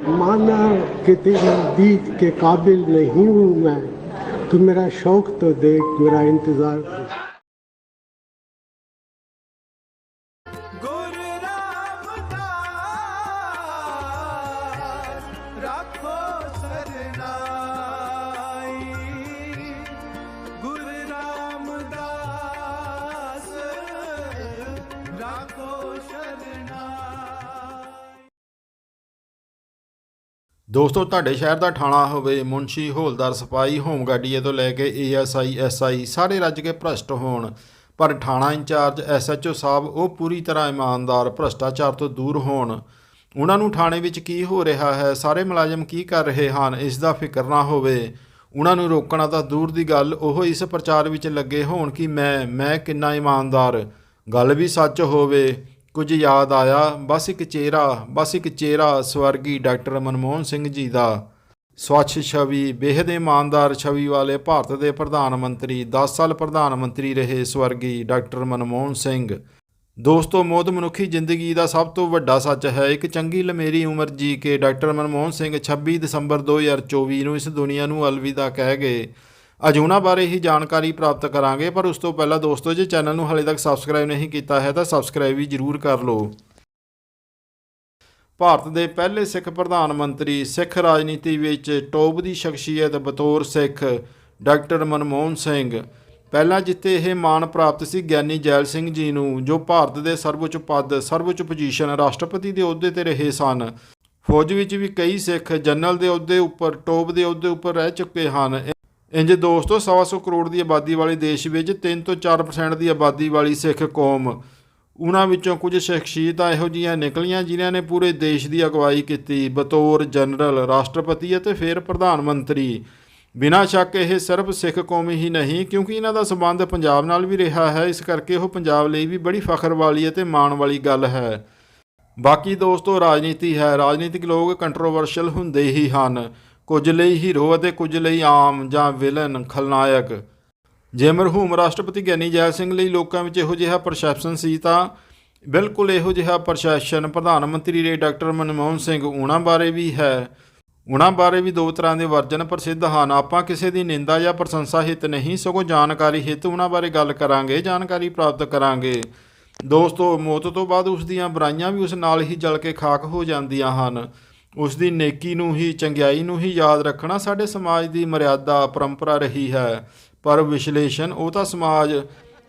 माना कि तेरी दीद के काबिल नहीं हूँ मैं तू मेरा शौक तो देख मेरा इंतजार ਦੋਸਤੋ, ਤੁਹਾਡੇ ਸ਼ਹਿਰ ਦਾ ਥਾਣਾ ਹੋਵੇ ਮੁੰਸ਼ੀ ਹੌਲਦਾਰ ਹੋਮ ਹੋਮਗਾਰਡੀਏ ਤੋਂ ਲੈ ਕੇ ਏਐਸਆਈ ਐਸਆਈ ਸਾਰੇ ਰੱਜ ਕੇ ਭ੍ਰਸ਼ਟ ਹੋਣ। ਪਰ ਥਾਣਾ ਇੰਚਾਰਜ ਐਸਐਚਓ ਸਾਹਿਬ, ਉਹ ਪੂਰੀ ਤਰ੍ਹਾਂ ਇਮਾਨਦਾਰ, ਭ੍ਰਸ਼ਟਾਚਾਰ ਤੋਂ ਦੂਰ ਹੋਣ। ਉਹਨਾਂ ਨੂੰ ਥਾਣੇ ਵਿੱਚ ਕੀ ਹੋ ਰਿਹਾ ਹੈ? ਸਾਰੇ ਮੁਲਾਜ਼ਮ ਕੀ ਕਰ ਰਹੇ ਹਨ? ਇਸ ਦਾ ਫਿਕਰ ਨਾ ਹੋਵੇ। ਉਹਨਾਂ ਨੂੰ ਰੋਕਣਾ ਤਾਂ ਦੂਰ ਦੀ ਗੱਲ, ਉਹ ਇਸ ਪ੍ਰਚਾਰ ਵਿੱਚ ਲੱਗੇ ਹੋਣ ਕਿ ਮੈਂ ਮੈਂ ਕਿੰਨਾ ਇਮਾਨਦਾਰ। ਗੱਲ ਵੀ ਸੱਚ ਹੋਵੇ। ਕੁਝ ਯਾਦ ਆਇਆ? ਬਸ ਇੱਕ ਚਿਹਰਾ, ਬਸ ਇੱਕ ਚਿਹਰਾ ਸਵਰਗੀ ਡਾਕਟਰ ਮਨਮੋਹਨ ਸਿੰਘ ਜੀ ਦਾ। ਸਵੱਛ ਛਵੀ, ਬੇਹਦ ਇਮਾਨਦਾਰ ਛਵੀ ਵਾਲੇ ਭਾਰਤ ਦੇ ਪ੍ਰਧਾਨ ਮੰਤਰੀ 10 ਸਾਲ ਪ੍ਰਧਾਨ ਮੰਤਰੀ ਰਹੇ ਸਵਰਗੀ ਡਾਕਟਰ ਮਨਮੋਹਨ ਸਿੰਘ। ਦੋਸਤੋ, ਮੌਤ ਮਨੁੱਖੀ ਜ਼ਿੰਦਗੀ ਦਾ ਸਭ ਤੋਂ ਵੱਡਾ ਸੱਚ ਹੈ। ਇੱਕ ਚੰਗੀ ਲਮੇਰੀ ਉਮਰ ਜੀ ਕੇ ਡਾਕਟਰ ਮਨਮੋਹਨ ਸਿੰਘ 26 ਦਸੰਬਰ 2024 ਨੂੰ ਇਸ ਦੁਨੀਆ ਨੂੰ ਅਲਵਿਦਾ ਕਹਿ ਗਏ। ਅੱਜ ਬਾਰੇ ਹੀ ਜਾਣਕਾਰੀ ਪ੍ਰਾਪਤ ਕਰਾਂਗੇ, ਪਰ ਉਸ ਤੋਂ ਪਹਿਲਾਂ ਦੋਸਤੋ, ਜੇ ਚੈਨਲ ਨੂੰ ਹਾਲੇ ਤੱਕ ਸਬਸਕ੍ਰਾਈਬ ਨਹੀਂ ਕੀਤਾ ਹੈ, ਤਾਂ ਸਬਸਕ੍ਰਾਈਬ ਵੀ ਜ਼ਰੂਰ ਕਰ ਲਓ। ਭਾਰਤ ਦੇ ਪਹਿਲੇ ਸਿੱਖ ਪ੍ਰਧਾਨ ਮੰਤਰੀ ਸਿੱਖ ਰਾਜਨੀਤੀ ਵਿੱਚ ਟੋਪ ਦੀ ਸ਼ਖਸੀਅਤ ਬਤੌਰ ਸਿੱਖ ਡਾਕਟਰ ਮਨਮੋਹਨ ਸਿੰਘ। ਪਹਿਲਾਂ ਜਿੱਤੇ ਇਹ ਮਾਣ ਪ੍ਰਾਪਤ ਸੀ, ਗਿਆਨੀ ਜੈਲ ਸਿੰਘ ਜੀ ਨੂੰ, ਜੋ ਭਾਰਤ ਦੇ ਸਰਵਉੱਚ ਪਦ, ਸਰਵਉੱਚ ਪੋਜੀਸ਼ਨ ਰਾਸ਼ਟਰਪਤੀ ਦੇ ਅਹੁਦੇ ਤੇ ਰਹੇ ਸਨ। ਫੌਜ ਵਿੱਚ ਵੀ ਕਈ ਸਿੱਖ ਜਨਰਲ ਦੇ ਅਹੁਦੇ ਉੱਪਰ ਟੋਪ ਦੇ ਅਹੁਦੇ ਉੱਪਰ ਰਹਿ ਚੁੱਕੇ ਹਨ। ਇੰਜ ਦੋਸਤੋ, ਸਵਾ ਸੌ ਕਰੋੜ ਦੀ ਆਬਾਦੀ ਵਾਲੇ ਦੇਸ਼ ਵਿੱਚ 3 ਤੋਂ 4% ਦੀ ਆਬਾਦੀ ਵਾਲੀ ਸਿੱਖ ਕੌਮ। ਉਹਨਾਂ ਵਿੱਚੋਂ ਕੁਝ ਸ਼ਖਸੀਅਤਾਂ ਇਹੋ ਜਿਹੀਆਂ ਨਿਕਲੀਆਂ ਜਿਨ੍ਹਾਂ ਨੇ ਪੂਰੇ ਦੇਸ਼ ਦੀ ਅਗਵਾਈ ਕੀਤੀ। ਬਤੌਰ ਜਨਰਲ, ਰਾਸ਼ਟਰਪਤੀ ਅਤੇ ਫਿਰ ਪ੍ਰਧਾਨ ਮੰਤਰੀ। ਬਿਨਾਂ ਸ਼ੱਕ ਇਹ ਸਿਰਫ ਸਿੱਖ ਕੌਮ ਹੀ ਨਹੀਂ, ਕਿਉਂਕਿ ਇਹਨਾਂ ਦਾ ਸੰਬੰਧ ਪੰਜਾਬ ਨਾਲ ਵੀ ਰਿਹਾ ਹੈ। ਇਸ ਕਰਕੇ ਉਹ ਪੰਜਾਬ ਲਈ ਵੀ ਬੜੀ ਫਖਰ ਵਾਲੀ ਅਤੇ ਮਾਣ ਵਾਲੀ ਗੱਲ ਹੈ। ਬਾਕੀ ਦੋਸਤੋ, ਰਾਜਨੀਤੀ ਹੈ। ਰਾਜਨੀਤਿਕ ਲੋਕ ਕੰਟਰੋਵਰਸ਼ਲ ਹੁੰਦੇ ਹੀ ਹਨ। ਕੁਝ ਲਈ ਹੀਰੋ ਅਤੇ ਕੁਝ ਲਈ ਆਮ ਜਾਂ ਵਿਲਨ ਖਲਨਾਇਕ। ਜੇ ਮਰਹੂਮ ਰਾਸ਼ਟਰਪਤੀ ਗਿਆਨੀ ਜੈਲ ਸਿੰਘ ਲਈ ਲੋਕਾਂ ਵਿੱਚ ਇਹੋ ਜਿਹਾ ਪਰਸੈਪਸ਼ਨ ਸੀ ਤਾਂ ਬਿਲਕੁਲ ਇਹੋ ਜਿਹਾ ਪ੍ਰਸ਼ਾਸਨ ਪ੍ਰਧਾਨ ਮੰਤਰੀ ਰੇ ਡਾਕਟਰ ਮਨਮੋਹਨ ਸਿੰਘ ਉਹਨਾਂ ਬਾਰੇ ਵੀ ਹੈ। ਉਹਨਾਂ ਬਾਰੇ ਵੀ ਦੋ ਤਰ੍ਹਾਂ ਦੇ ਵਰਜਨ ਪ੍ਰਸਿੱਧ ਹਨ। ਆਪਾਂ ਕਿਸੇ ਦੀ ਨਿੰਦਾ ਜਾਂ ਪ੍ਰਸ਼ੰਸਾ ਹਿੱਤ ਨਹੀਂ, ਸਗੋਂ ਜਾਣਕਾਰੀ ਹਿੱਤ ਉਹਨਾਂ ਬਾਰੇ ਗੱਲ ਕਰਾਂਗੇ, ਜਾਣਕਾਰੀ ਪ੍ਰਾਪਤ ਕਰਾਂਗੇ। ਦੋਸਤੋ, ਮੌਤ ਤੋਂ ਬਾਅਦ ਉਸ ਦੀਆਂ ਬੁਰਾਈਆਂ ਵੀ ਉਸ ਨਾਲ ਹੀ ਜਲ ਕੇ ਖਾਕ ਹੋ ਜਾਂਦੀਆਂ ਹਨ। ਉਸ ਦੀ ਨੇਕੀ ਨੂੰ ਹੀ, ਚੰਗਿਆਈ ਨੂੰ ਹੀ ਯਾਦ ਰੱਖਣਾ ਸਾਡੇ ਸਮਾਜ ਦੀ ਮਰਿਆਦਾ, ਪਰੰਪਰਾ ਰਹੀ ਹੈ। ਪਰ ਵਿਸ਼ਲੇਸ਼ਣ ਉਹ ਤਾਂ ਸਮਾਜ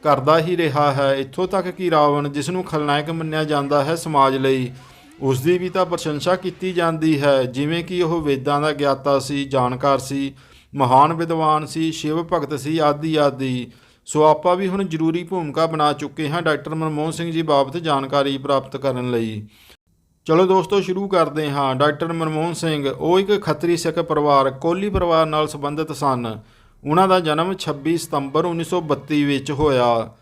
ਕਰਦਾ ਹੀ ਰਿਹਾ ਹੈ। ਇੱਥੋਂ ਤੱਕ ਕਿ ਰਾਵਣ, ਜਿਸ ਨੂੰ ਖਲਨਾਇਕ ਮੰਨਿਆ ਜਾਂਦਾ ਹੈ ਸਮਾਜ ਲਈ ਉਸ ਦੀ ਵੀ ਤਾਂ ਪ੍ਰਸ਼ੰਸਾ ਕੀਤੀ ਜਾਂਦੀ ਹੈ। ਜਿਵੇਂ ਕਿ ਉਹ ਵੇਦਾਂ ਦਾ ਗਿਆਤਾ ਸੀ, ਜਾਣਕਾਰ ਸੀ, ਮਹਾਨ ਵਿਦਵਾਨ ਸੀ, ਸ਼ਿਵ ਭਗਤ ਸੀ ਆਦਿ ਆਦਿ। ਸੋ ਆਪਾਂ ਵੀ ਹੁਣ ਜ਼ਰੂਰੀ ਭੂਮਿਕਾ ਬਣਾ ਚੁੱਕੇ ਹਾਂ ਡਾਕਟਰ ਮਨਮੋਹਨ ਸਿੰਘ ਜੀ ਬਾਬਤ ਜਾਣਕਾਰੀ ਪ੍ਰਾਪਤ ਕਰਨ ਲਈ। ਚਲੋ ਦੋਸਤੋ, ਸ਼ੁਰੂ ਕਰਦੇ ਹਾਂ। ਡਾਕਟਰ ਮਨਮੋਹਨ ਸਿੰਘ, ਉਹ ਇੱਕ ਖੱਤਰੀ ਸਿੱਖ ਪਰਿਵਾਰ ਕੋਹਲੀ ਪਰਿਵਾਰ ਨਾਲ ਸੰਬੰਧਿਤ ਸਨ। ਉਹਨਾਂ ਦਾ ਜਨਮ 26 ਸਤੰਬਰ 1932 ਵਿੱਚ ਹੋਇਆ।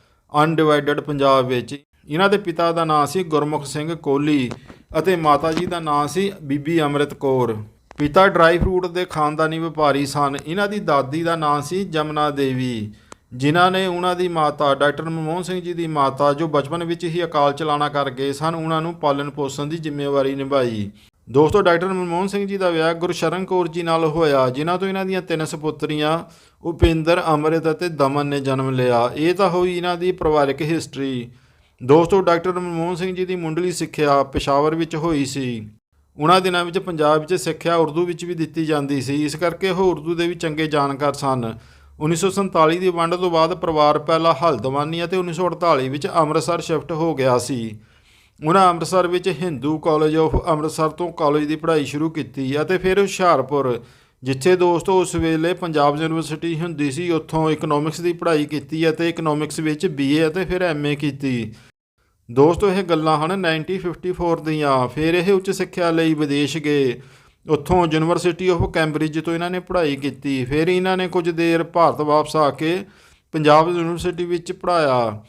ਅਨਡਿਵਾਈਡਡ ਪੰਜਾਬ ਵਿੱਚ। ਇਹਨਾਂ ਦੇ ਪਿਤਾ ਦਾ ਨਾਂ ਸੀ ਗੁਰਮੁਖ ਸਿੰਘ ਕੋਹਲੀ ਅਤੇ ਮਾਤਾ ਜੀ ਦਾ ਨਾਂ ਸੀ ਬੀਬੀ ਅੰਮ੍ਰਿਤ ਕੌਰ। ਪਿਤਾ ਡਰਾਈ ਫਰੂਟ ਦੇ ਖਾਨਦਾਨੀ ਵਪਾਰੀ ਸਨ। ਇਹਨਾਂ ਦੀ ਦਾਦੀ ਦਾ ਨਾਂ ਸੀ ਜਮਨਾ ਦੇਵੀ। ਜਿਨ੍ਹਾਂ ਨੇ ਉਹਨਾਂ ਦੀ ਮਾਤਾ, ਡਾਕਟਰ ਮਨਮੋਹਨ ਸਿੰਘ ਜੀ ਦੀ ਮਾਤਾ, ਜੋ ਬਚਪਨ ਵਿੱਚ ਹੀ ਅਕਾਲ ਚਲਾਣਾ ਕਰ ਗਏ ਸਨ, ਉਹਨਾਂ ਨੂੰ ਪਾਲਣ ਪੋਸ਼ਣ ਦੀ ਜ਼ਿੰਮੇਵਾਰੀ ਨਿਭਾਈ। ਦੋਸਤੋ, ਡਾਕਟਰ ਮਨਮੋਹਨ ਸਿੰਘ ਜੀ ਦਾ ਵਿਆਹ ਗੁਰਸ਼ਰਨ ਕੌਰ ਜੀ ਨਾਲ ਹੋਇਆ, ਜਿਨ੍ਹਾਂ ਤੋਂ ਇਹਨਾਂ ਦੀਆਂ ਤਿੰਨ ਸੁਪੁੱਤਰੀਆਂ, ਉਪਿੰਦਰ, ਅੰਮ੍ਰਿਤ ਅਤੇ ਦਮਨ ਨੇ ਜਨਮ ਲਿਆ। ਇਹ ਤਾਂ ਹੋਈ ਇਹਨਾਂ ਦੀ ਪਰਿਵਾਰਕ ਹਿਸਟਰੀ। ਦੋਸਤੋ, ਡਾਕਟਰ ਮਨਮੋਹਨ ਸਿੰਘ ਜੀ ਦੀ ਮੁੰਡਲੀ ਸਿੱਖਿਆ ਪਿਸ਼ਾਵਰ ਵਿੱਚ ਹੋਈ ਸੀ। ਉਹਨਾਂ ਦਿਨਾਂ ਵਿੱਚ ਪੰਜਾਬ ਵਿੱਚ ਸਿੱਖਿਆ ਉਰਦੂ ਵਿੱਚ ਵੀ ਦਿੱਤੀ ਜਾਂਦੀ ਸੀ। ਇਸ ਕਰਕੇ ਉਹ ਉਰਦੂ ਦੇ ਵੀ ਚੰਗੇ ਜਾਣਕਾਰ ਸਨ। 1947 ਦੀ ਵੰਡ ਤੋਂ ਬਾਅਦ ਪਰਿਵਾਰ ਪਹਿਲਾਂ ਹਲਦਵਾਨੀ ਅਤੇ 1948 ਵਿੱਚ ਅੰਮ੍ਰਿਤਸਰ ਸ਼ਿਫਟ ਹੋ ਗਿਆ ਸੀ। ਉਹਨਾਂ ਅੰਮ੍ਰਿਤਸਰ ਵਿੱਚ ਹਿੰਦੂ ਕਾਲਜ ਆਫ ਅੰਮ੍ਰਿਤਸਰ ਤੋਂ ਕਾਲਜ ਦੀ ਪੜ੍ਹਾਈ ਸ਼ੁਰੂ ਕੀਤੀ ਅਤੇ ਫਿਰ ਹੁਸ਼ਿਆਰਪੁਰ, ਜਿੱਥੇ ਦੋਸਤੋ ਉਸ ਵੇਲੇ ਪੰਜਾਬ ਯੂਨੀਵਰਸਿਟੀ ਹੁੰਦੀ ਸੀ, ਉੱਥੋਂ ਇਕਨੋਮਿਕਸ ਦੀ ਪੜ੍ਹਾਈ ਕੀਤੀ ਅਤੇ ਇਕਨੋਮਿਕਸ ਵਿੱਚ ਬੀਏ ਅਤੇ ਫਿਰ ਐਮਏ ਕੀਤੀ। ਦੋਸਤੋ, ਇਹ ਗੱਲਾਂ ਹਨ 1954 ਦੀਆਂ, ਫਿਰ ਇਹ ਉੱਚ ਸਿੱਖਿਆ ਲਈ ਵਿਦੇਸ਼ ਗਏ। ਉੱਥੋਂ ਯੂਨੀਵਰਸਿਟੀ ਆਫ ਕੈਂਬਰਿਜ ਤੋਂ ਇਹਨਾਂ ਨੇ ਪੜ੍ਹਾਈ ਕੀਤੀ। ਫਿਰ ਇਹਨਾਂ ਨੇ ਕੁਝ ਦੇਰ ਭਾਰਤ ਵਾਪਸ ਆ ਕੇ ਪੰਜਾਬ ਯੂਨੀਵਰਸਿਟੀ ਵਿੱਚ ਪੜ੍ਹਾਇਆ।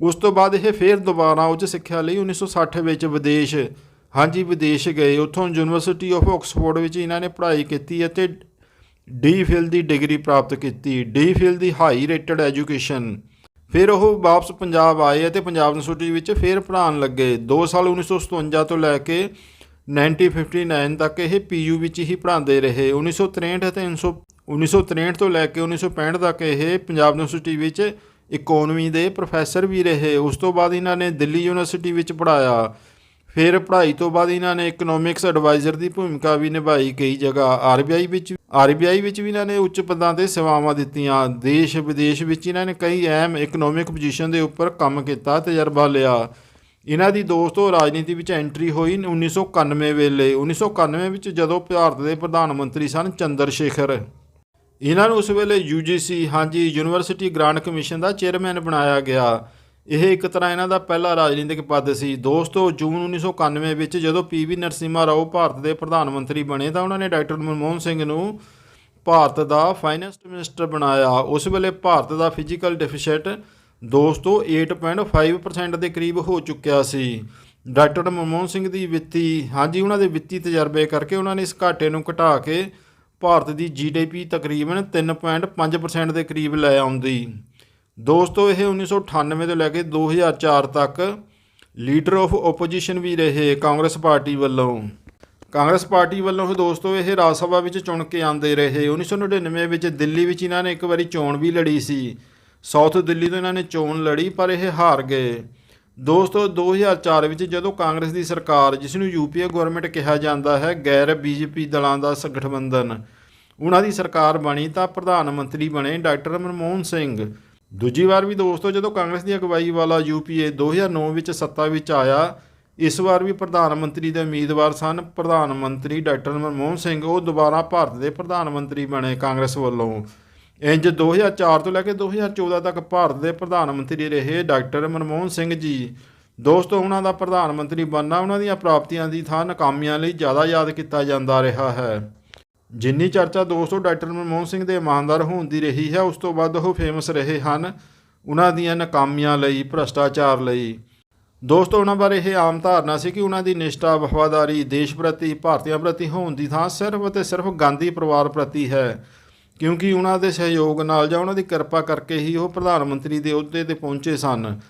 ਉਸ ਤੋਂ ਬਾਅਦ ਇਹ ਫਿਰ ਦੁਬਾਰਾ ਉੱਚ ਸਿੱਖਿਆ ਲਈ 1960 ਵਿੱਚ ਵਿਦੇਸ਼, ਹਾਂਜੀ, ਵਿਦੇਸ਼ ਗਏ। ਉੱਥੋਂ ਯੂਨੀਵਰਸਿਟੀ ਆਫ ਆਕਸਫੋਰਡ ਵਿੱਚ ਇਹਨਾਂ ਨੇ ਪੜ੍ਹਾਈ ਕੀਤੀ ਅਤੇ ਡੀ ਫਿਲ ਦੀ ਡਿਗਰੀ ਪ੍ਰਾਪਤ ਕੀਤੀ। ਡੀ ਫਿਲ ਦੀ ਹਾਈ ਰੇਟਡ ਐਜੂਕੇਸ਼ਨ। ਫਿਰ ਉਹ ਵਾਪਸ ਪੰਜਾਬ ਆਏ ਅਤੇ ਪੰਜਾਬ ਯੂਨੀਵਰਸਿਟੀ ਵਿੱਚ ਫਿਰ ਪੜ੍ਹਾਉਣ ਲੱਗੇ। 2 ਸਾਲ 1957 ਤੋਂ ਲੈ ਕੇ 1959 ਤੱਕ ਇਹ ਪੀਯੂ ਵਿੱਚ ਹੀ ਪੜ੍ਹਾਉਂਦੇ ਰਹੇ। 1963 ਅਤੇ 1900 1963 ਤੋਂ ਲੈ ਕੇ 1965 ਤੱਕ ਇਹ ਪੰਜਾਬ ਯੂਨੀਵਰਸਿਟੀ ਵਿੱਚ ਇਕਨੋਮੀ ਦੇ ਪ੍ਰੋਫੈਸਰ ਵੀ ਰਹੇ। ਉਸ ਤੋਂ ਬਾਅਦ ਇਹਨਾਂ ਨੇ ਦਿੱਲੀ ਯੂਨੀਵਰਸਿਟੀ ਵਿੱਚ ਪੜ੍ਹਾਇਆ। ਫਿਰ ਪੜ੍ਹਾਈ ਤੋਂ ਬਾਅਦ ਇਹਨਾਂ ਨੇ ਇਕਨੋਮਿਕਸ ਐਡਵਾਈਜ਼ਰ ਦੀ ਭੂਮਿਕਾ ਵੀ ਨਿਭਾਈ ਕਈ ਜਗ੍ਹਾ। ਆਰਬੀਆਈ ਵਿੱਚ ਆਰਬੀਆਈ ਵਿੱਚ ਵੀ ਇਹਨਾਂ ਨੇ ਉੱਚ ਪਦਾਂ ਤੇ ਸੇਵਾਵਾਂ ਦਿੱਤੀਆਂ। ਦੇਸ਼ ਵਿਦੇਸ਼ ਵਿੱਚ ਇਹਨਾਂ ਨੇ ਕਈ ਅਹਿਮ ਇਕਨੋਮਿਕ ਪੋਜੀਸ਼ਨ ਦੇ ਉੱਪਰ ਕੰਮ ਕੀਤਾ, ਤਜਰਬਾ ਲਿਆ। ਇਹਨਾਂ ਦੀ ਦੋਸਤੋ ਰਾਜਨੀਤੀ ਵਿੱਚ ਐਂਟਰੀ ਹੋਈ 1991 ਵੇਲੇ। 1991 ਵਿੱਚ ਜਦੋਂ ਭਾਰਤ ਦੇ ਪ੍ਰਧਾਨ ਮੰਤਰੀ ਸਨ ਚੰਦਰ ਸ਼ੇਖਰ। ਇਹਨਾਂ ਨੂੰ ਉਸ ਵੇਲੇ ਯੂਜੀਸੀ ਹਾਂਜੀ ਯੂਨੀਵਰਸਿਟੀ ਗ੍ਰਾਂਟ ਕਮਿਸ਼ਨ ਦਾ ਚੇਅਰਮੈਨ ਬਣਾਇਆ ਗਿਆ। ਇਹ ਇੱਕ ਤਰ੍ਹਾਂ ਇਹਨਾਂ ਦਾ ਪਹਿਲਾ ਰਾਜਨੀਤਿਕ ਪਦ ਸੀ। ਦੋਸਤੋ, ਜੂਨ 1991 ਵਿੱਚ ਜਦੋਂ ਪੀਵੀ ਨਰਸਿਮਹਾ ਰਾਓ ਭਾਰਤ ਦੇ ਪ੍ਰਧਾਨ ਮੰਤਰੀ ਬਣੇ ਤਾਂ ਉਹਨਾਂ ਨੇ ਡਾਕਟਰ ਮਨਮੋਹਨ ਸਿੰਘ ਨੂੰ ਭਾਰਤ ਦਾ ਫਾਈਨੈਂਸ ਮਿਨਿਸਟਰ ਬਣਾਇਆ। ਉਸ ਵੇਲੇ ਭਾਰਤ ਦਾ ਫਿਜ਼ੀਕਲ ਡੈਫੀਸਿਟ ਦੋਸਤੋ 8.5% ਦੇ ਕਰੀਬ ਹੋ ਚੁੱਕਿਆ ਸੀ। ਡਾਕਟਰ ਮਨਮੋਹਨ ਸਿੰਘ ਦੀ ਵਿੱਤੀ, ਹਾਂਜੀ, ਉਹਨਾਂ ਦੇ ਵਿੱਤੀ ਤਜਰਬੇ ਕਰਕੇ ਉਹਨਾਂ ਨੇ ਇਸ ਘਾਟੇ ਨੂੰ ਘਟਾ ਕੇ ਭਾਰਤ ਦੀ ਜੀਡੀਪੀ ਤਕਰੀਬਨ 3.5% ਦੇ ਕਰੀਬ ਲੈ ਆਉਂਦੀ। ਦੋਸਤੋ, ਇਹ 1998 ਤੋਂ ਲੈ ਕੇ 2004 ਤੱਕ ਲੀਡਰ ਆਫ ਆਪੋਜੀਸ਼ਨ ਵੀ ਰਹੇ ਕਾਂਗਰਸ ਪਾਰਟੀ ਵੱਲੋਂ। ਕਾਂਗਰਸ ਪਾਰਟੀ ਵੱਲੋਂ ਹੀ ਦੋਸਤੋ, ਇਹ ਰਾਜ ਸਭਾ ਵਿੱਚ ਚੁਣ ਕੇ ਆਂਦੇ ਰਹੇ। 1999 ਵਿੱਚ ਦਿੱਲੀ ਵਿੱਚ ਇਹਨਾਂ ਨੇ ਇੱਕ ਵਾਰੀ ਚੋਣ ਵੀ ਲੜੀ ਸੀ। ਸਾਊਥ ਦਿੱਲੀ ਤੋਂ ਇਹਨਾਂ ਨੇ ਚੋਣ ਲੜੀ, ਪਰ ਇਹ ਹਾਰ ਗਏ। ਦੋਸਤੋ 2004 ਵਿੱਚ ਜਦੋਂ ਕਾਂਗਰਸ ਦੀ ਸਰਕਾਰ, ਜਿਸ ਨੂੰ ਯੂਪੀਏ ਗਵਰਨਮੈਂਟ ਕਿਹਾ ਜਾਂਦਾ ਹੈ, ਗੈਰ ਬੀਜੇਪੀ ਦਲਾਂ ਦਾ ਸੰਗਠਬੰਧਨ ਉਹਨਾਂ ਦੀ ਸਰਕਾਰ ਬਣੀ ਤਾਂ ਪ੍ਰਧਾਨ ਮੰਤਰੀ ਬਣੇ ਡਾਕਟਰ ਮਨਮੋਹਨ ਸਿੰਘ। ਦੂਜੀ ਵਾਰ ਵੀ ਦੋਸਤੋ, ਜਦੋਂ ਕਾਂਗਰਸ ਦੀ ਅਗਵਾਈ ਵਾਲਾ ਯੂਪੀਏ 2009 ਵਿੱਚ ਸੱਤਾ ਵਿੱਚ ਆਇਆ, ਇਸ ਵਾਰ ਵੀ ਪ੍ਰਧਾਨ ਮੰਤਰੀ ਦੇ ਉਮੀਦਵਾਰ ਸਨ ਪ੍ਰਧਾਨ ਮੰਤਰੀ ਡਾਕਟਰ ਮਨਮੋਹਨ ਸਿੰਘ। ਉਹ ਦੁਬਾਰਾ ਭਾਰਤ ਦੇ ਪ੍ਰਧਾਨ ਮੰਤਰੀ ਬਣੇ ਕਾਂਗਰਸ ਵੱਲੋਂ। ਇੰਜ 2004 ਤੋਂ ਲੈ ਕੇ 2014 ਤੱਕ ਭਾਰਤ ਦੇ ਪ੍ਰਧਾਨ ਮੰਤਰੀ ਰਹੇ ਡਾਕਟਰ ਮਨਮੋਹਨ ਸਿੰਘ ਜੀ। ਦੋਸਤੋ ਉਹਨਾਂ ਦਾ ਪ੍ਰਧਾਨ ਮੰਤਰੀ ਬਣਨਾ ਉਹਨਾਂ ਦੀਆਂ ਪ੍ਰਾਪਤੀਆਂ ਦੀ ਥਾਂ ਨਾਕਾਮੀਆਂ ਲਈ ਜ਼ਿਆਦਾ ਯਾਦ ਕੀਤਾ ਜਾਂਦਾ ਰਿਹਾ ਹੈ। ਜਿੰਨੀ ਚਰਚਾ ਦੋਸਤੋ ਡਾਕਟਰ ਮਨਮੋਹਨ ਸਿੰਘ ਦੇ ਇਮਾਨਦਾਰ ਹੋਣ ਦੀ ਰਹੀ ਹੈ, ਉਸ ਤੋਂ ਵੱਧ ਉਹ ਫੇਮਸ ਰਹੇ ਹਨ ਉਹਨਾਂ ਦੀਆਂ ਨਾਕਾਮੀਆਂ ਲਈ, ਭ੍ਰਸ਼ਟਾਚਾਰ ਲਈ। ਦੋਸਤੋ ਉਹਨਾਂ ਬਾਰੇ ਇਹ ਆਮ ਧਾਰਨਾ ਸੀ ਕਿ ਉਹਨਾਂ ਦੀ ਨਿਸ਼ਠਾ, ਵਫਾਦਾਰੀ, ਦੇਸ਼ ਪ੍ਰਤੀ, ਭਾਰਤੀਆਂ ਪ੍ਰਤੀ ਹੋਣ ਦੀ ਥਾਂ ਸਿਰਫ ਅਤੇ ਸਿਰਫ ਗਾਂਧੀ ਪਰਿਵਾਰ ਪ੍ਰਤੀ ਹੈ। ਕਿਉਂਕਿ ਉਹਨਾਂ ਦੇ ਸਹਿਯੋਗ ਨਾਲ ਜਾਂ ਉਹਨਾਂ ਦੀ ਕਿਰਪਾ ਕਰਕੇ ਹੀ ਉਹ ਪ੍ਰਧਾਨ ਮੰਤਰੀ ਦੇ ਅਹੁਦੇ ਤੇ ਪਹੁੰਚੇ ਸਨ।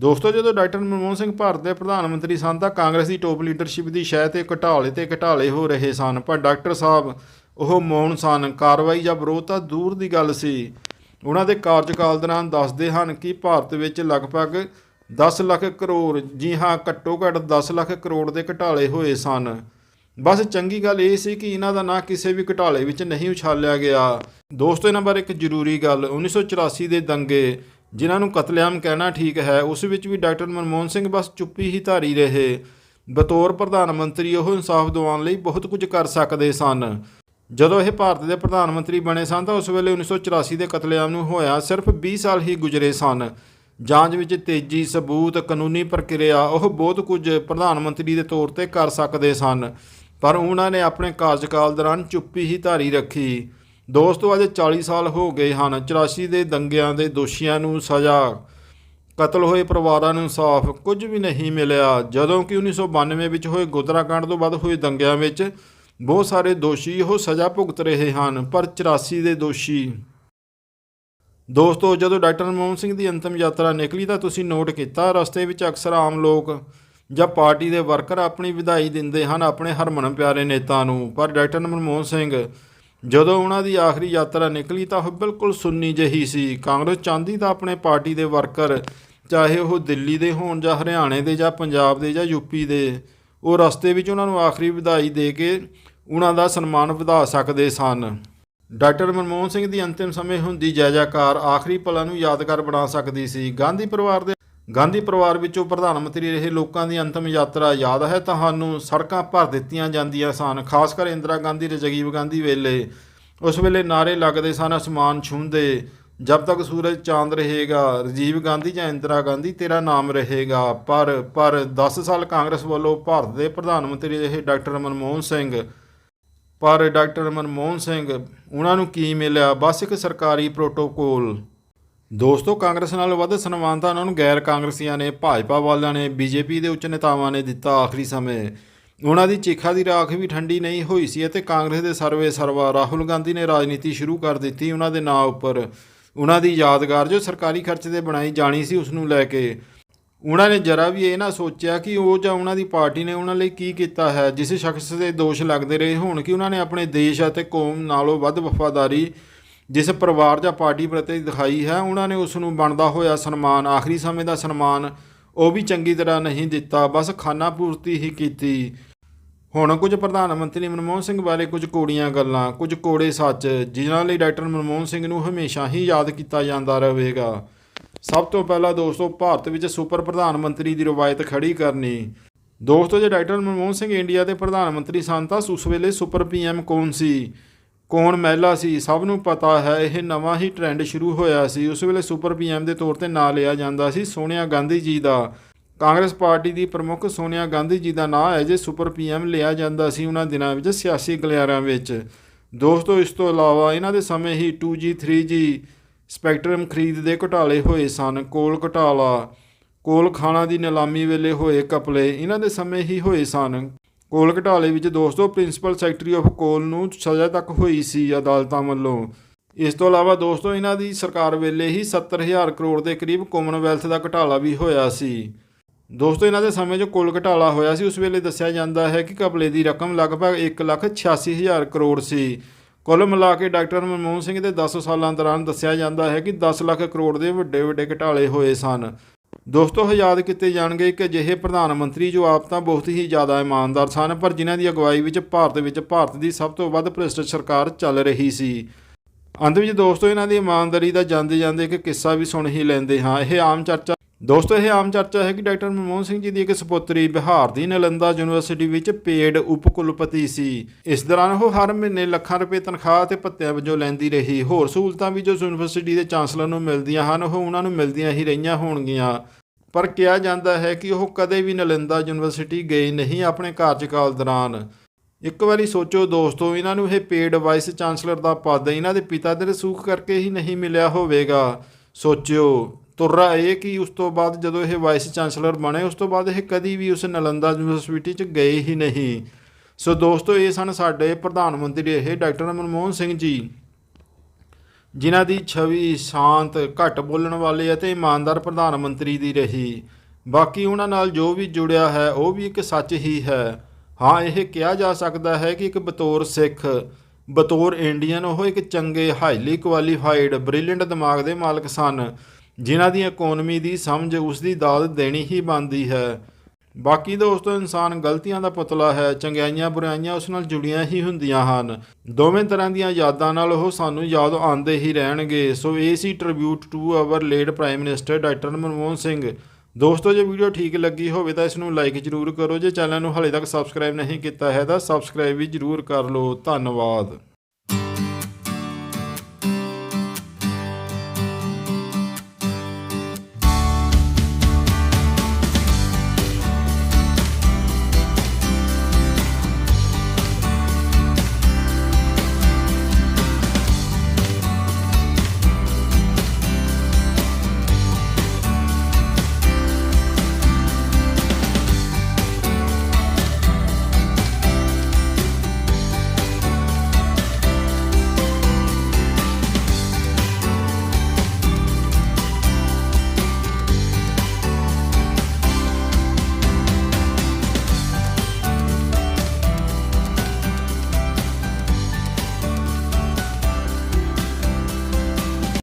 ਦੋਸਤੋ, ਜਦੋਂ ਡਾਕਟਰ ਮਨਮੋਹਨ ਸਿੰਘ ਭਾਰਤ ਦੇ ਪ੍ਰਧਾਨ ਮੰਤਰੀ ਸਨ, ਤਾਂ ਕਾਂਗਰਸ ਦੀ ਟੋਪ ਲੀਡਰਸ਼ਿਪ ਦੀ ਸ਼ਹਿ ਤੇ ਘਟਾਲੇ ਤੇ ਘਟਾਲੇ ਹੋ ਰਹੇ ਸਨ। ਪਰ ਡਾਕਟਰ ਸਾਹਿਬ ਉਹ ਮੌਨ ਸਨ। ਕਾਰਵਾਈ ਜਾਂ ਵਿਰੋਧ ਤਾਂ ਦੂਰ ਦੀ ਗੱਲ ਸੀ। ਉਹਨਾਂ ਦੇ ਕਾਰਜਕਾਲ ਦੌਰਾਨ ਦੱਸਦੇ ਹਨ ਕਿ ਭਾਰਤ ਵਿੱਚ ਲਗਭਗ 10 ਲੱਖ ਕਰੋੜ, ਜੀ ਹਾਂ, ਘੱਟੋ ਘੱਟ 10 ਲੱਖ ਕਰੋੜ ਦੇ ਘਟਾਲੇ ਹੋਏ ਸਨ। ਬਸ ਚੰਗੀ ਗੱਲ ਇਹ ਸੀ ਕਿ ਇਹਨਾਂ ਦਾ ਨਾਂ ਕਿਸੇ ਵੀ ਘਟਾਲੇ ਵਿੱਚ ਨਹੀਂ ਉਛਾਲਿਆ ਗਿਆ। ਦੋਸਤੋ, ਇਹਨਾਂ ਬਾਰੇ ਇੱਕ ਜ਼ਰੂਰੀ ਗੱਲ 1984 ਦੇ ਦੰਗੇ, ਜਿਨ੍ਹਾਂ ਨੂੰ ਕਤਲੇਆਮ ਕਹਿਣਾ ਠੀਕ ਹੈ, ਉਸ ਵਿੱਚ ਵੀ ਡਾਕਟਰ ਮਨਮੋਹਨ ਸਿੰਘ ਬਸ ਚੁੱਪੀ ਹੀ ਧਾਰੀ ਰਹੇ। ਬਤੌਰ ਪ੍ਰਧਾਨ ਮੰਤਰੀ ਉਹ ਇਨਸਾਫ ਦਿਵਾਉਣ ਲਈ ਬਹੁਤ ਕੁਝ ਕਰ ਸਕਦੇ ਸਨ। ਜਦੋਂ ਇਹ ਭਾਰਤ ਦੇ ਪ੍ਰਧਾਨ ਮੰਤਰੀ ਬਣੇ ਸਨ, ਤਾਂ ਉਸ ਵੇਲੇ 1984 ਦੇ ਕਤਲੇਆਮ ਨੂੰ ਹੋਇਆ ਸਿਰਫ 20 ਸਾਲ ਹੀ ਗੁਜ਼ਰੇ ਸਨ। ਜਾਂਚ ਵਿੱਚ ਤੇਜ਼ੀ, ਸਬੂਤ, ਕਾਨੂੰਨੀ ਪ੍ਰਕਿਰਿਆ, ਉਹ ਬਹੁਤ ਕੁਝ ਪ੍ਰਧਾਨ ਮੰਤਰੀ ਦੇ ਤੌਰ ਤੇ ਕਰ ਸਕਦੇ ਸਨ। ਪਰ ਉਹਨਾਂ ਨੇ ਆਪਣੇ ਕਾਰਜਕਾਲ ਦੌਰਾਨ ਚੁੱਪੀ ਹੀ ਧਾਰੀ ਰੱਖੀ। ਦੋਸਤੋ ਅੱਜ 40 ਸਾਲ ਹੋ ਗਏ ਹਨ। 84 ਦੇ ਦੰਗਿਆਂ ਦੇ ਦੋਸ਼ੀਆਂ ਨੂੰ ਸਜ਼ਾ। ਕਤਲ ਹੋਏ ਪਰਿਵਾਰਾਂ ਨੂੰ ਇਨਸਾਫ ਕੁਝ ਵੀ ਨਹੀਂ ਮਿਲਿਆ। ਜਦੋਂ ਕਿ 1992 ਵਿੱਚ ਹੋਏ ਗੋਦਰਾਕਾਂਡ ਤੋਂ ਬਾਅਦ ਹੋਏ ਦੰਗਿਆਂ ਵਿੱਚ ਬਹੁਤ ਸਾਰੇ ਦੋਸ਼ੀ ਉਹ ਸਜ਼ਾ ਭੁਗਤ ਰਹੇ ਹਨ, ਪਰ 84 ਦੇ ਦੋਸ਼ੀ। ਦੋਸਤੋ, ਜਦੋਂ ਡਾਕਟਰ ਮਨਮੋਹਨ ਸਿੰਘ ਦੀ ਅੰਤਮ ਯਾਤਰਾ ਨਿਕਲੀ ਤਾਂ ਤੁਸੀਂ ਨੋਟ ਕੀਤਾ, ਰਸਤੇ ਵਿੱਚ ਅਕਸਰ ਆਮ ਲੋਕ ਜਾਂ ਪਾਰਟੀ ਦੇ ਵਰਕਰ ਆਪਣੀ ਵਿਦਾਈ ਦਿੰਦੇ ਹਨ ਆਪਣੇ ਹਰਮਨ ਪਿਆਰੇ ਨੇਤਾ ਨੂੰ। ਪਰ ਡਾਕਟਰ ਮਨਮੋਹਨ ਸਿੰਘ, ਜਦੋਂ ਉਹਨਾਂ ਦੀ ਆਖਰੀ ਯਾਤਰਾ ਨਿਕਲੀ ਤਾਂ ਉਹ ਬਿਲਕੁਲ ਸੁੰਨੀ ਜਿਹੀ ਸੀ। ਕਾਂਗਰਸ ਚਾਹੁੰਦੀ ਤਾਂ ਆਪਣੇ ਪਾਰਟੀ ਦੇ ਵਰਕਰ, ਚਾਹੇ ਉਹ ਦਿੱਲੀ ਦੇ ਹੋਣ ਜਾਂ ਹਰਿਆਣੇ ਦੇ ਜਾਂ ਪੰਜਾਬ ਦੇ ਜਾਂ ਯੂਪੀ ਦੇ, ਉਹ ਰਸਤੇ ਵਿੱਚ ਉਹਨਾਂ ਨੂੰ ਆਖਰੀ ਵਿਦਾਈ ਦੇ ਕੇ ਉਹਨਾਂ ਦਾ ਸਨਮਾਨ ਵਧਾ ਸਕਦੇ ਸਨ। ਡਾਕਟਰ ਮਨਮੋਹਨ ਸਿੰਘ ਦੀ ਅੰਤਿਮ ਸਮੇਂ ਹੁੰਦੀ ਜੈ ਜੈਕਾਰ ਆਖਰੀ ਪਲਾਂ ਨੂੰ ਯਾਦਗਾਰ ਬਣਾ ਸਕਦੀ ਸੀ। ਗਾਂਧੀ ਪਰਿਵਾਰ ਦੇ ਗਾਂਧੀ ਪਰਿਵਾਰ ਵਿੱਚੋਂ ਪ੍ਰਧਾਨ ਮੰਤਰੀ ਰਹੇ ਲੋਕਾਂ ਦੀ ਅੰਤਮ ਯਾਤਰਾ ਯਾਦ ਹੈ, ਤੁਹਾਨੂੰ ਸੜਕਾਂ ਭਰ ਦਿੱਤੀਆਂ ਜਾਂਦੀਆਂ ਸਨ, ਖਾਸ ਕਰ ਇੰਦਰਾ ਗਾਂਧੀ ਤੇ ਜਗੀਵ ਗਾਂਧੀ ਵੇਲੇ। ਉਸ ਵੇਲੇ ਨਾਰੇ ਲੱਗਦੇ ਸਨ, ਅਸਮਾਨ ਛੂੰਹਦੇ। ਜਦ ਤੱਕ ਸੂਰਜ ਚਾਂਦ ਰਹੇਗਾ, ਰਾਜੀਵ ਗਾਂਧੀ ਜਾਂ ਇੰਦਰਾ ਗਾਂਧੀ, ਤੇਰਾ ਨਾਮ ਰਹੇਗਾ। ਪਰ ਪਰ 10 ਸਾਲ ਕਾਂਗਰਸ ਵੱਲੋਂ ਭਾਰਤ ਦੇ ਪ੍ਰਧਾਨ ਮੰਤਰੀ ਰਹੇ ਡਾਕਟਰ ਮਨਮੋਹਨ ਸਿੰਘ। ਪਰ ਡਾਕਟਰ ਮਨਮੋਹਨ ਸਿੰਘ, ਉਹਨਾਂ ਨੂੰ ਕੀ ਮਿਲਿਆ? ਬਸ ਇੱਕ ਸਰਕਾਰੀ ਪ੍ਰੋਟੋਕੋਲ ਦੋਸਤੋ, ਕਾਂਗਰਸ ਨਾਲ ਵੱਧ ਸਨਮਾਨਤਾ ਉਹਨਾਂ ਨੂੰ ਗੈਰ ਕਾਂਗਰਸੀਆਂ ਨੇ, ਭਾਜਪਾ ਵਾਲਿਆਂ ਨੇ, ਬੀਜੇਪੀ ਦੇ ਉੱਚ ਨੇਤਾਵਾਂ ਨੇ ਦਿੱਤਾ ਆਖਰੀ ਸਮੇਂ। ਉਹਨਾਂ ਦੀ ਚਿਖਾ ਦੀ ਰਾਖ ਵੀ ਠੰਡੀ ਨਹੀਂ ਹੋਈ ਸੀ ਅਤੇ ਕਾਂਗਰਸ ਦੇ ਸਰਵੇ ਸਰਵਾ ਰਾਹੁਲ ਗਾਂਧੀ ਨੇ ਰਾਜਨੀਤੀ ਸ਼ੁਰੂ ਕਰ ਦਿੱਤੀ ਉਹਨਾਂ ਦੇ ਨਾਂ ਉੱਪਰ। ਉਹਨਾਂ ਦੀ ਯਾਦਗਾਰ ਜੋ ਸਰਕਾਰੀ ਖਰਚ ਤੇ ਬਣਾਈ ਜਾਣੀ ਸੀ, ਉਸ ਨੂੰ ਲੈ ਕੇ। ਉਹਨਾਂ ਨੇ ਜਰਾ ਵੀ ਇਹ ਨਾ ਸੋਚਿਆ ਕਿ ਉਹ ਜਾਂ ਉਹਨਾਂ ਦੀ ਪਾਰਟੀ ਨੇ ਉਹਨਾਂ ਲਈ ਕੀ ਕੀਤਾ ਹੈ, ਜਿਸ ਸ਼ਖਸ ਦੇ ਦੋਸ਼ ਲੱਗਦੇ ਰਹੇ ਹੋਣ ਕਿ ਉਹਨਾਂ ਨੇ ਆਪਣੇ ਦੇਸ਼ ਅਤੇ ਕੌਮ ਨਾਲੋਂ ਵੱਧ ਵਫਾਦਾਰੀ ਜਿਸ ਪਰਿਵਾਰ ਜਾਂ ਪਾਰਟੀ ਪ੍ਰਤੀ ਦਿਖਾਈ ਹੈ, ਉਹਨਾਂ ਨੇ ਉਸ ਨੂੰ ਬਣਦਾ ਹੋਇਆ ਸਨਮਾਨ, ਆਖਰੀ ਸਮੇਂ ਦਾ ਸਨਮਾਨ ਉਹ ਵੀ ਚੰਗੀ ਤਰ੍ਹਾਂ ਨਹੀਂ ਦਿੱਤਾ, ਬਸ ਖਾਨਾ ਪੂਰਤੀ ਹੀ ਕੀਤੀ। ਹੁਣ ਕੁਝ ਪ੍ਰਧਾਨ ਮੰਤਰੀ ਮਨਮੋਹਨ ਸਿੰਘ ਬਾਰੇ ਕੁਝ ਕੋੜੀਆਂ ਗੱਲਾਂ, ਕੁਝ ਕੋੜੇ ਸੱਚ, ਜਿਨ੍ਹਾਂ ਲਈ ਡਾਕਟਰ ਮਨਮੋਹਨ ਸਿੰਘ ਨੂੰ ਹਮੇਸ਼ਾ ਹੀ ਯਾਦ ਕੀਤਾ ਜਾਂਦਾ ਰਹੇਗਾ। ਸਭ ਤੋਂ ਪਹਿਲਾਂ ਦੋਸਤੋ, ਭਾਰਤ ਵਿੱਚ ਸੁਪਰ ਪ੍ਰਧਾਨ ਮੰਤਰੀ ਦੀ ਰਵਾਇਤ ਖੜੀ ਕਰਨੀ। ਦੋਸਤੋ, ਜੇ ਡਾਕਟਰ ਮਨਮੋਹਨ ਸਿੰਘ ਇੰਡੀਆ ਦੇ ਪ੍ਰਧਾਨ ਮੰਤਰੀ ਸਨ, ਤਾਂ ਉਸ ਵੇਲੇ ਸੁਪਰ ਪੀਐਮ ਕੌਣ ਸੀ? ਕੌਣ ਮਹਿਲਾ ਸੀ? ਸਭ ਨੂੰ ਪਤਾ ਹੈ, ਇਹ ਨਵਾਂ ਹੀ ਟ੍ਰੈਂਡ ਸ਼ੁਰੂ ਹੋਇਆ ਸੀ। ਉਸ ਵੇਲੇ ਸੁਪਰ ਪੀਐਮ ਦੇ ਤੌਰ ਤੇ ਨਾਂ ਲਿਆ ਜਾਂਦਾ ਸੀ ਸੋਨੀਆ ਗਾਂਧੀ ਜੀ ਦਾ। ਕਾਂਗਰਸ ਪਾਰਟੀ ਦੀ ਪ੍ਰਮੁੱਖ ਸੋਨੀਆ ਗਾਂਧੀ ਜੀ ਦਾ ਨਾਂ ਹੈ ਜੇ ਸੁਪਰ ਪੀਐਮ ਲਿਆ ਜਾਂਦਾ ਸੀ ਉਹਨਾਂ ਦਿਨਾਂ ਵਿੱਚ ਸਿਆਸੀ ਗਲਿਆਰਿਆਂ ਵਿੱਚ। ਦੋਸਤੋ, ਇਸ ਤੋਂ ਇਲਾਵਾ ਇਹਨਾਂ ਦੇ ਸਮੇਂ ਹੀ 2G 3G ਸਪੈਕਟਰਮ ਖਰੀਦ ਦੇ ਘੁਟਾਲੇ ਹੋਏ ਸਨ। ਕੋਲ ਘੁਟਾਲਾ, ਕੋਲ ਖਾਣਾ ਦੀ ਨਿਲਾਮੀ ਵੇਲੇ ਹੋਏ ਕਪਲੇ ਇਹਨਾਂ ਦੇ ਸਮੇਂ ਹੀ ਹੋਏ ਸਨ। ਕੋਲ ਘਟਾਲੇ ਵਿੱਚ ਦੋਸਤੋ ਪ੍ਰਿੰਸੀਪਲ ਸੈਕਟਰੀ ਆਫ ਕੋਲ ਨੂੰ ਸਜ਼ਾ ਤੱਕ ਹੋਈ ਸੀ ਅਦਾਲਤਾਂ ਵੱਲੋਂ। ਇਸ ਤੋਂ ਇਲਾਵਾ ਦੋਸਤੋ ਇਹਨਾਂ ਦੀ ਸਰਕਾਰ ਵੇਲੇ ਹੀ 70000 ਕਰੋੜ ਦੇ ਕਰੀਬ ਕਾਮਨਵੈਲਥ ਦਾ ਘਟਾਲਾ ਵੀ ਹੋਇਆ ਸੀ। ਦੋਸਤੋ ਇਹਨਾਂ ਦੇ ਸਮੇਂ ਜੋ ਕੁੱਲ ਘਟਾਲਾ ਹੋਇਆ ਸੀ, ਉਸ ਵੇਲੇ ਦੱਸਿਆ ਜਾਂਦਾ ਹੈ ਕਿ ਘਪਲੇ ਦੀ ਰਕਮ ਲਗਭਗ 186000 ਕਰੋੜ ਸੀ। ਕੁੱਲ ਮਿਲਾ ਕੇ ਡਾਕਟਰ ਮਨਮੋਹਨ ਸਿੰਘ ਦੇ 10 ਸਾਲਾਂ ਦੌਰਾਨ ਦੱਸਿਆ ਜਾਂਦਾ ਹੈ ਕਿ 10 ਲੱਖ ਕਰੋੜ ਦੇ ਵੱਡੇ ਵੱਡੇ ਘਟਾਲੇ ਹੋਏ ਸਨ। ਦੋਸਤੋ, ਯਾਦ ਕੀਤੇ ਜਾਣਗੇ ਕਿ ਅਜਿਹੇ ਪ੍ਰਧਾਨ ਮੰਤਰੀ ਜੋ ਆਪ ਤਾਂ ਬਹੁਤ ਹੀ ਜ਼ਿਆਦਾ ਇਮਾਨਦਾਰ ਸਨ, ਪਰ ਜਿਨ੍ਹਾਂ ਦੀ ਅਗਵਾਈ ਵਿੱਚ ਭਾਰਤ ਵਿੱਚ ਭਾਰਤ ਦੀ ਸਭ ਤੋਂ ਵੱਧ ਭ੍ਰਿਸ਼ਟ ਸਰਕਾਰ ਚੱਲ ਰਹੀ ਸੀ। ਅੰਤ ਵਿੱਚ ਦੋਸਤੋ ਇਹਨਾਂ ਦੀ ਇਮਾਨਦਾਰੀ ਦਾ ਜਾਂਦੇ ਜਾਂਦੇ ਇੱਕ ਕਿੱਸਾ ਵੀ ਸੁਣ ਹੀ ਲੈਂਦੇ ਹਾਂ। ਇਹ ਆਮ ਚਰਚਾ ਦੋਸਤੋ, ਇਹ ਆਮ ਚਰਚਾ ਹੈ ਕਿ ਡਾਕਟਰ ਮਨਮੋਹਨ ਸਿੰਘ ਜੀ ਦੀ ਇੱਕ ਸੁਪੁੱਤਰੀ ਬਿਹਾਰ ਦੀ ਨਾਲੰਦਾ ਯੂਨੀਵਰਸਿਟੀ ਵਿੱਚ ਪੇਡ ਉਪ ਕੁਲਪਤੀ ਸੀ। ਇਸ ਦੌਰਾਨ ਉਹ ਹਰ ਮਹੀਨੇ ਲੱਖਾਂ ਰੁਪਏ ਤਨਖਾਹ ਤੇ ਭੱਤਿਆਂ ਵਜੋਂ ਲੈਂਦੀ ਰਹੀ। ਹੋਰ ਸਹੂਲਤਾਂ ਵੀ ਜੋ ਯੂਨੀਵਰਸਿਟੀ ਦੇ ਚਾਂਸਲਰ ਨੂੰ ਮਿਲਦੀਆਂ ਹਨ, ਉਹ ਉਹਨਾਂ ਨੂੰ ਮਿਲਦੀਆਂ ਹੀ ਰਹੀਆਂ ਹੋਣਗੀਆਂ। ਪਰ ਕਿਹਾ ਜਾਂਦਾ ਹੈ ਕਿ ਉਹ ਕਦੇ ਵੀ ਨਾਲੰਦਾ ਯੂਨੀਵਰਸਿਟੀ ਗਈ ਨਹੀਂ ਆਪਣੇ ਕਾਰਜਕਾਲ ਦੌਰਾਨ। ਇੱਕ ਵਾਰੀ ਸੋਚੋ ਦੋਸਤੋ, ਇਹਨਾਂ ਨੂੰ ਇਹ ਪੇਡ ਵਾਈਸ ਚਾਂਸਲਰ ਦਾ ਪਦ, ਇਹਨਾਂ ਦੇ ਪਿਤਾ ਦੇ ਰਸੂਖ ਕਰਕੇ ਹੀ ਨਹੀਂ ਮਿਲਿਆ ਹੋਵੇਗਾ। ਸੋਚਿਓ। ਤੁਰਾ ਇਹ ਕਿ ਉਸ ਤੋਂ ਬਾਅਦ ਜਦੋਂ ਇਹ ਵਾਈਸ ਚਾਂਸਲਰ ਬਣੇ, ਉਸ ਤੋਂ ਬਾਅਦ ਇਹ ਕਦੀ ਵੀ ਉਸ ਨਲੰਦਾ ਯੂਨੀਵਰਸਿਟੀ 'ਚ ਗਏ ਹੀ ਨਹੀਂ। ਸੋ ਦੋਸਤੋ, ਇਹ ਸਨ ਸਾਡੇ ਪ੍ਰਧਾਨ ਮੰਤਰੀ ਇਹ, ਡਾਕਟਰ ਮਨਮੋਹਨ ਸਿੰਘ ਜੀ, ਜਿਨ੍ਹਾਂ ਦੀ ਛਵੀ ਸ਼ਾਂਤ, ਘੱਟ ਬੋਲਣ ਵਾਲੇ ਅਤੇ ਇਮਾਨਦਾਰ ਪ੍ਰਧਾਨ ਮੰਤਰੀ ਦੀ ਰਹੀ। ਬਾਕੀ ਉਹਨਾਂ ਨਾਲ ਜੋ ਵੀ ਜੁੜਿਆ ਹੈ, ਉਹ ਵੀ ਇੱਕ ਸੱਚ ਹੀ ਹੈ। ਹਾਂ, ਇਹ ਕਿਹਾ ਜਾ ਸਕਦਾ ਹੈ ਕਿ ਇੱਕ ਬਤੌਰ ਸਿੱਖ, ਬਤੌਰ ਇੰਡੀਅਨ, ਉਹ ਇੱਕ ਚੰਗੇ ਹਾਈਲੀ ਕੁਆਲੀਫਾਈਡ ਬ੍ਰਿਲੀਅੰਟ ਦਿਮਾਗ ਦੇ ਮਾਲਕ ਸਨ। ਜਿਨ੍ਹਾਂ ਦੀ ਇਕਨੋਮੀ ਦੀ ਸਮਝ ਉਸ ਦੀ ਦਾਦ ਦੇਣੀ ਹੀ ਬਣਦੀ ਹੈ। ਬਾਕੀ ਦੋਸਤੋ, ਇਨਸਾਨ ਗਲਤੀਆਂ ਦਾ ਪੁਤਲਾ ਹੈ, ਚੰਗਿਆਈਆਂ ਬੁਰਾਈਆਂ ਉਸ ਨਾਲ ਜੁੜੀਆਂ ਹੀ ਹੁੰਦੀਆਂ ਹਨ। ਦੋਵੇਂ ਤਰ੍ਹਾਂ ਦੀਆਂ ਯਾਦਾਂ ਨਾਲ ਉਹ ਸਾਨੂੰ ਯਾਦ ਆਉਂਦੇ ਹੀ ਰਹਿਣਗੇ। ਸੋ, ਇਹ ਸੀ tribute to our late prime minister doctor Manmohan Singh. ਦੋਸਤੋ, ਜੇ ਵੀਡੀਓ ਠੀਕ ਲੱਗੀ ਹੋਵੇ ਤਾਂ ਇਸ ਨੂੰ ਲਾਈਕ ਜ਼ਰੂਰ ਕਰੋ। ਜੇ ਚੈਨਲ ਨੂੰ ਹਾਲੇ ਤੱਕ ਸਬਸਕ੍ਰਾਈਬ ਨਹੀਂ ਕੀਤਾ ਹੈ ਤਾਂ ਸਬਸਕ੍ਰਾਈਬ ਵੀ ਜ਼ਰੂਰ ਕਰ ਲਓ। ਧੰਨਵਾਦ।